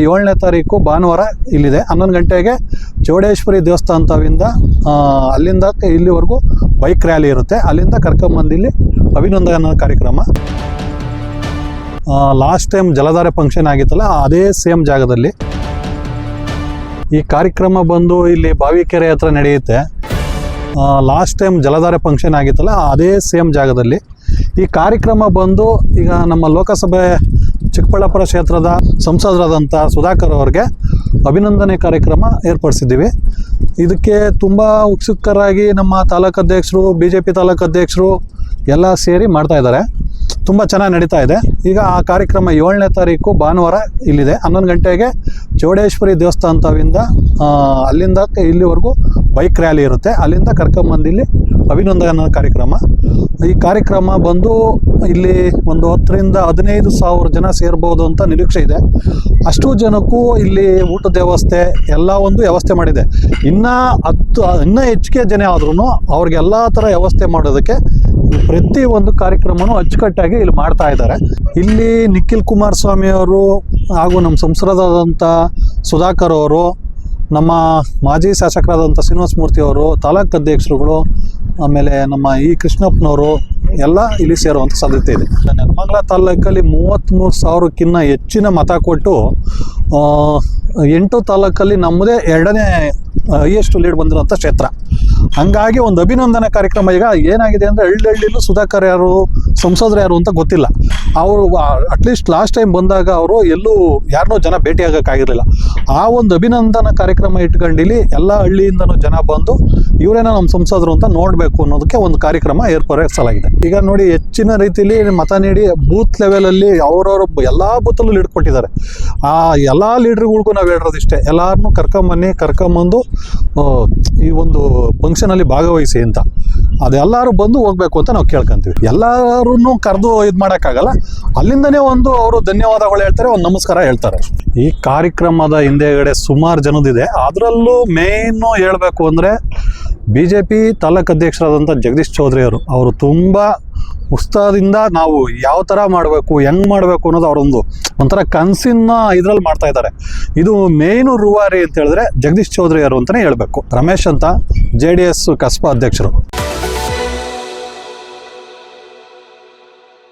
ಏಳನೇ ತಾರೀಕು ಭಾನುವಾರ ಇಲ್ಲಿದೆ. ಹನ್ನೊಂದು ಗಂಟೆಗೆ ಚೌಡೇಶ್ವರಿ ದೇವಸ್ಥಾನದಿಂದ ಅಲ್ಲಿಂದ ಇಲ್ಲಿವರೆಗೂ ಬೈಕ್ ರ್ಯಾಲಿ ಇರುತ್ತೆ. ಅಲ್ಲಿಂದ ಕರ್ಕೊಂಬಂದಿಲ್ಲಿ ಅಭಿನಂದನಾ ಕಾರ್ಯಕ್ರಮ. ಲಾಸ್ಟ್ ಟೈಮ್ ಜಲಧಾರೆ ಫಂಕ್ಷನ್ ಆಗಿತ್ತಲ್ಲ, ಅದೇ ಸೇಮ್ ಜಾಗದಲ್ಲಿ. ಈ ಕಾರ್ಯಕ್ರಮ ಬಂದು ಇಲ್ಲಿ ಬಾವಿಕೆರೆ ಹತ್ರ ನಡೆಯುತ್ತೆ. ಲಾಸ್ಟ್ ಟೈಮ್ ಜಲಧಾರೆ ಫಂಕ್ಷನ್ ಆಗಿತ್ತಲ್ಲ, ಅದೇ ಸೇಮ್ ಜಾಗದಲ್ಲಿ. ಈ ಕಾರ್ಯಕ್ರಮ ಬಂದು ಈಗ ನಮ್ಮ ಲೋಕಸಭೆ ಚಿಕ್ಕಬಳ್ಳಾಪುರ ಕ್ಷೇತ್ರದ ಸಂಸದರಾದಂಥ ಸುಧಾಕರ್ ಅವರಿಗೆ ಅಭಿನಂದನೆ ಕಾರ್ಯಕ್ರಮ ಏರ್ಪಡಿಸಿದ್ದೀವಿ. ಇದಕ್ಕೆ ತುಂಬ ಉತ್ಸುಕರಾಗಿ ನಮ್ಮ ತಾಲೂಕು ಅಧ್ಯಕ್ಷರು ಬಿ ಜೆ ಪಿ ತಾಲೂಕು ಅಧ್ಯಕ್ಷರು ಎಲ್ಲ ಸೇರಿ ಮಾಡ್ತಾ ಇದ್ದಾರೆ. ತುಂಬ ಚೆನ್ನಾಗಿ ನಡೀತಾ ಇದೆ. ಈಗ ಆ ಕಾರ್ಯಕ್ರಮ ಏಳನೇ ತಾರೀಕು ಭಾನುವಾರ ಇಲ್ಲಿದೆ. ಹನ್ನೊಂದು ಗಂಟೆಗೆ ಚೌಡೇಶ್ವರಿ ದೇವಸ್ಥಾನದಿಂದ ಅಲ್ಲಿಂದ ಇಲ್ಲಿವರೆಗೂ ಬೈಕ್ ರ್ಯಾಲಿ ಇರುತ್ತೆ. ಅಲ್ಲಿಂದ ಕರ್ಕೊಂಬಂದು ಇಲ್ಲಿ ಅಭಿನಂದನಾ ಕಾರ್ಯಕ್ರಮ. ಈ ಕಾರ್ಯಕ್ರಮ ಬಂದು ಇಲ್ಲಿ ಒಂದು ಹತ್ತರಿಂದ ಹದಿನೈದು ಸಾವಿರ ಜನ ಸೇರ್ಬೋದು ಅಂತ ನಿರೀಕ್ಷೆ ಇದೆ. ಅಷ್ಟು ಜನಕ್ಕೂ ಇಲ್ಲಿ ಊಟದ ವ್ಯವಸ್ಥೆ, ಎಲ್ಲ ಒಂದು ವ್ಯವಸ್ಥೆ ಮಾಡಿದೆ. ಇನ್ನು ಹತ್ತು, ಇನ್ನೂ ಹೆಚ್ಚಿಗೆ ಜನ ಆದ್ರೂ ಅವ್ರಿಗೆಲ್ಲ ಥರ ವ್ಯವಸ್ಥೆ ಮಾಡೋದಕ್ಕೆ ಪ್ರತಿ ಒಂದು ಕಾರ್ಯಕ್ರಮನೂ ಅಚ್ಚುಕಟ್ಟಾಗಿ ಇಲ್ಲಿ ಮಾಡ್ತಾ ಇದ್ದಾರೆ. ಇಲ್ಲಿ ನಿಖಿಲ್ ಕುಮಾರಸ್ವಾಮಿ ಅವರು ಹಾಗೂ ನಮ್ಮ ಸಂಸದರಾದಂಥ ಸುಧಾಕರ್ ಅವರು, ನಮ್ಮ ಮಾಜಿ ಶಾಸಕರಾದಂಥ ಶ್ರೀನಿವಾಸ ಮೂರ್ತಿ ಅವರು, ತಾಲೂಕು ಅಧ್ಯಕ್ಷರುಗಳು ಆಮೇಲೆ ನಮ್ಮ ಈ ಕೃಷ್ಣಪ್ಪನವರು ಎಲ್ಲ ಇಲ್ಲಿ ಸೇರುವಂಥ ಸಾಧ್ಯತೆ ಇದೆ. ನೆಲಮಂಗಲ ತಾಲೂಕಲ್ಲಿ ಮೂವತ್ತ್ಮೂರು ಸಾವಿರಕ್ಕಿಂತ ಹೆಚ್ಚಿನ ಮತ ಕೊಟ್ಟು ಎಂಟು ತಾಲೂಕಲ್ಲಿ ನಮ್ಮದೇ ಎರಡನೇ ಹೈಯೆಸ್ಟ್ ಲೀಡ್ ಬಂದಿರುವಂಥ ಕ್ಷೇತ್ರ. ಹಂಗಾಗಿ ಒಂದು ಅಭಿನಂದನಾ ಕಾರ್ಯಕ್ರಮ. ಈಗ ಏನಾಗಿದೆ ಅಂದರೆ ಹಳ್ಳಿಲು ಸುಧಾಕರ್ ಯಾರು, ಸಂಸದರು ಯಾರು ಅಂತ ಗೊತ್ತಿಲ್ಲ. ಅವರು ಅಟ್ಲೀಸ್ಟ್ ಲಾಸ್ಟ್ ಟೈಮ್ ಬಂದಾಗ ಅವರು ಎಲ್ಲೂ ಯಾರನ್ನೂ ಜನ ಭೇಟಿಯಾಗೋಕ್ಕಾಗಿರಲಿಲ್ಲ ಆ ಒಂದು ಅಭಿನಂದನಾ ಕಾರ್ಯಕ್ರಮ ಇಟ್ಕೊಂಡಿಲಿ ಎಲ್ಲ ಹಳ್ಳಿಯಿಂದನೂ ಜನ ಬಂದು ಇವರೇನೋ ನಮ್ಮ ಸಂಸದರು ಅಂತ ನೋಡಬೇಕು ಅನ್ನೋದಕ್ಕೆ ಒಂದು ಕಾರ್ಯಕ್ರಮ ಏರ್ಪಡಿಸಲಾಗಿದೆ ಈಗ ನೋಡಿ ಹೆಚ್ಚಿನ ರೀತಿಯಲ್ಲಿ ಮತ ನೀಡಿ ಬೂತ್ ಲೆವೆಲಲ್ಲಿ ಅವ್ರವ್ರ ಎಲ್ಲ ಬೂತಲ್ಲೂ ಲೀಡ್ ಕೊಟ್ಟಿದ್ದಾರೆ. ಆ ಎಲ್ಲ ಲೀಡ್ರ್ಗಳಿಗೂ ನಾವು ಹೇಳಿರೋದು ಇಷ್ಟೇ ಎಲ್ಲರನ್ನೂ ಕರ್ಕೊಂಬನ್ನಿ, ಕರ್ಕೊಂಬಂದು ಈ ಒಂದು ಫಂಕ್ಷನಲ್ಲಿ ಭಾಗವಹಿಸಿ ಅಂತ. ಅದೆಲ್ಲರೂ ಬಂದು ಹೋಗ್ಬೇಕು ಅಂತ ನಾವು ಕೇಳ್ಕೊಂತೀವಿ. ಎಲ್ಲರೂ ಕರೆದು ಇದು ಮಾಡೋಕ್ಕಾಗಲ್ಲ. ಅಲ್ಲಿಂದನೇ ಒಂದು ಅವರು ಧನ್ಯವಾದಗಳು ಹೇಳ್ತಾರೆ, ಒಂದು ನಮಸ್ಕಾರ ಹೇಳ್ತಾರೆ. ಈ ಕಾರ್ಯಕ್ರಮದ ಹಿಂದೆಗಡೆ ಸುಮಾರು ಜನದಿದೆ. ಅದರಲ್ಲೂ ಮೇಯ್ನು ಹೇಳಬೇಕು ಅಂದರೆ ಬಿ ಜೆ ಪಿ ತಾಲೂಕು ಅಧ್ಯಕ್ಷರಾದಂಥ ಜಗದೀಶ್ ಚೌಧರಿ ಅವರು ಅವರು ತುಂಬ ಉತ್ಸಾಹದಿಂದ ನಾವು ಯಾವ ಥರ ಮಾಡಬೇಕು, ಹೆಂಗೆ ಮಾಡಬೇಕು ಅನ್ನೋದು ಅವರೊಂದು ಒಂಥರ ಕನಸಿನ ಇದ್ರಲ್ಲಿ ಮಾಡ್ತಾ ಇದ್ದಾರೆ. ಇದು ಮೇಯ್ನು ರೂವಾರಿ ಅಂತ ಹೇಳಿದ್ರೆ ಜಗದೀಶ್ ಚೌಧರಿ ಅವರು ಅಂತಲೇ ಹೇಳಬೇಕು. ರಮೇಶ್ ಅಂತ ಜೆ ಡಿ ಎಸ್ ಕಸ್ಬಾ ಅಧ್ಯಕ್ಷರು.